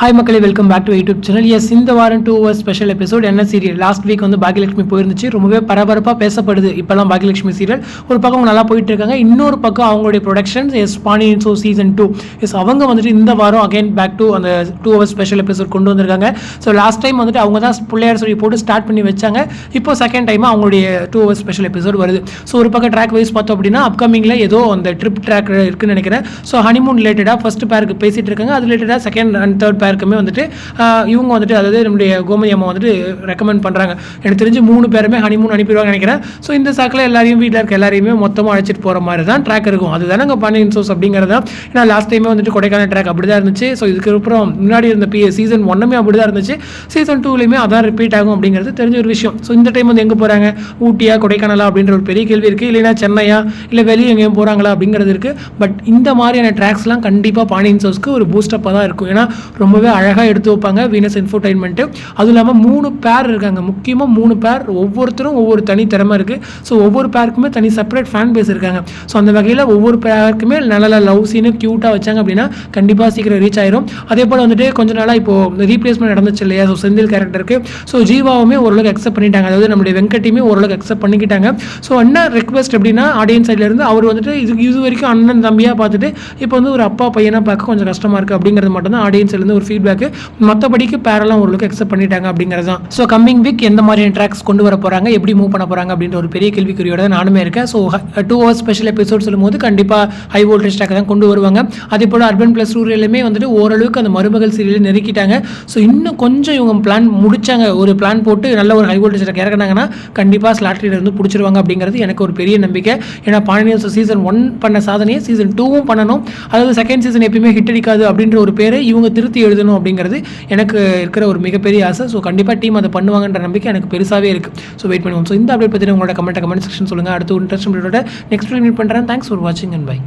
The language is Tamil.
ஹாய் மக்களே welcome back to YouTube channel yes இந்த வாரம் டூ ஹவர்ஸ் ஸ்பெஷல் எபிசோட் என்ன சீரியல் லாஸ்ட் வீக் வந்து பாகியலட்சுமி போயிருந்துச்சு. ரொம்பவே பரபரப்பாக பேசப்படுது. இப்போலாம் பாகியலட்சுமி சீரியல் ஒரு பக்கம் நல்லா போயிட்டு இருக்காங்க. இன்னொரு பக்கம் அவங்களுடைய productions yes Pandian show season two yes அவங்க வந்துட்டு இந்த வாரம் அகைன் பேக் டு அந்த டூ ஹவர்ஸ் ஸ்பெஷல் எபிசோட் கொண்டு வந்திருக்காங்க. ஸோ லாஸ்ட் டைம் வந்துட்டு அவங்க தான் பிள்ளையார் சொல்லி போட்டு ஸ்டார்ட் பண்ணி வச்சாங்க. இப்போ செகண்ட் டைம் அவங்களுடைய டூ ஹவர்ஸ் ஸ்பெஷல் எபிசோட் வருது. ஸோ ஒரு பக்கம் ட்ராக் வைஸ் பார்த்தோம் அப்படின்னா அப்கமிங்கில் ஏதோ அந்த ட்ரிப் ட்ராக் இருக்குன்னு நினைக்கிறேன். ஸோ ஹனிமூன் ரிலேட்டடாக ஃபர்ஸ்ட் பேருக்கு பேசிட்டு இருக்காங்க. அது ரிலேட்டடாக செகண்ட் அண்ட் தேர்ட் பேருக்குமே வந்துட்டு இவங்க வந்துட்டு அதாவது நம்முடைய கோமதி அம்மா வந்துட்டு ரெக்கமெண்ட் பண்ணுறாங்க எனக்கு தெரிஞ்சு மூணு பேருமே ஹனிமூன் அனுப்பிடுவாங்க நினைக்கிறேன். ஸோ இந்த சாக்கில் எல்லாரையும் வீட்டில் இருக்க எல்லாரையுமே மொத்தமாக அழைச்சிட்டு போகிற மாதிரி தான் ட்ராக் இருக்கும். அதுதானே அங்கே பாண்டியன் சோஸ் அப்படிங்கிறது. தான் ஏன்னா லாஸ்ட் டைமே வந்துட்டு கொடைக்கானல் ட்ராக் அப்படி தான் இருந்துச்சு. ஸோ இதுக்கு அப்புறம் முன்னாடி இருந்த பி சீசன் ஒன்றுமே அப்படி தான் இருந்துச்சு. சீசன் டூலையுமே அதான் ரிப்பீட் ஆகும் அப்படிங்கிறது தெரிஞ்ச ஒரு விஷயம். ஸோ இந்த டைம் வந்து எங்கே போகிறாங்க ஊட்டியா கொடைக்கானலா அப்படின்ற ஒரு பெரிய கேள்வி இருக்குது இல்லைன்னா சென்னையா? இல்லை வெளியே எங்கேயும் போகிறாங்களா அப்படிங்கிறது இருக்குது பட் இந்த மாதிரியான ட்ராக்ஸ்லாம் கண்டிப்பாக பாண்டியன் சோஸ்க்கு ஒரு பூஸ்டப்பாக தான் இருக்கும். ஏன்னா ரொம்பவே அழகாக எடுத்து வைப்பாங்க வீனஸ் இன்ஃபோடைன்மெண்ட்டு அதுவும் இல்லாமல் மூணு பேர் இருக்காங்க. முக்கியமாக மூணு பேர் ஒவ்வொருத்தரும் ஒவ்வொரு தனி திறமை இருக்குது ஸோ ஒவ்வொரு பேருக்குமே தனி செப்பரேட் ஃபேன் பேஸ் இருக்காங்க. ஸோ அந்த வகையில் ஒவ்வொரு பேருக்குமே நல்ல லவ் சீனு க்யூட்டாக வச்சாங்க அப்படின்னா கண்டிப்பாக சீக்கிரம் ரீச் ஆயிரும். அதே போல் வந்துட்டு கொஞ்ச நாளாக இப்போ ரீப்ளேஸ்மெண்ட் நடந்துச்சு இல்லையா? ஸோ செந்தில் கேரக்டருக்கு ஸோ ஜீவாவுமே ஓரளவுக்கு அக்செப்ட் பண்ணிட்டாங்க. அதாவது நம்மளுடைய வெங்கட்டையுமே ஓரளவுக்கு அக்செப்ட் பண்ணிக்கிட்டாங்க. ஸோ அண்ணா ரெக்வஸ்ட் அப்படின்னா ஆடியன்ஸ் சைட்லேருந்து அவர் வந்துட்டு இது இது வரைக்கும் அண்ணன் தம்பியாக பார்த்துட்டு இப்போ வந்து ஒரு அப்பா பையனாக பார்க்க கொஞ்சம் கஷ்டமாக இருக்குது அப்படிங்கிறது மட்டும் தான் ஆடியன்ஸ்லேருந்து ஒரு ஃபீட்பேக்கு மற்றபடிக்கு பேரெல்லாம் ஓரளவுக்கு அக்செப்ட் பண்ணிட்டாங்க அப்படிங்கிறது தான் ஸோ கம்மிங் வீக் எந்த மாதிரியான ட்ராக்ஸ் கொண்டு வர போகிறாங்க எப்படி மூவ் பண்ண போகிறாங்க அப்படின்ற ஒரு பெரிய கேள்விக்குறியோட தான் நானுமே இருக்கேன். So two hours special episode சொல்லும்போது கண்டிப்பாக ஹை வோல்டேஜ் ட்ராக் தான் கொண்டு வருவாங்க. அதே போல் அர்பன் ப்ளஸ் ரூரலுமே வந்துட்டு ஓரளவுக்கு அந்த மருமகள் சீரியல் நெருக்கிட்டாங்க. ஸோ இன்னும் கொஞ்சம் இவங்க பிளான் முடிச்சாங்க ஒரு பிளான் போட்டு நல்ல ஒரு ஹை வோல்டேஜ் ட்ராக் இறக்குனாங்கன்னா கண்டிப்பாக ஸ்லாட்ரியில் இருந்து பிடிச்சிருவாங்க அப்படிங்கிறது எனக்கு ஒரு பெரிய நம்பிக்கை. ஏன்னா பாண்டியன் சீசன் ஒன் பண்ண சாதனையை சீசன் டூவும் பண்ணணும். அதாவது செகண்ட் சீசன் எப்பயுமே ஹிட் அடிக்காது அப்படின்ற ஒரு பேரை இவங்க திருத்தி எழுதணும் அப்படிங்கிறது எனக்கு இருக்கிற ஒரு மிகப்பெரிய ஆசை. ஸோ கண்டிப்பாக டீம் அதை பண்ணுவாங்கன்ற நம்பிக்கை எனக்கு பெருசாகவே இருக்குது ஸோ வெயிட் பண்ணுவோம். ஸோ இந்த அப்டேட் பற்றி உங்களோட கமெண்ட் கமெண்ட் செக்ஷன் சொல்லுங்கள் அடுத்து இன்ட்ரெஸ்ட் நெக்ஸ்ட் மீட் பண்ணுறேன் தேங்க்ஸ் ஃபார் வாட்சிங் அண்ட் பை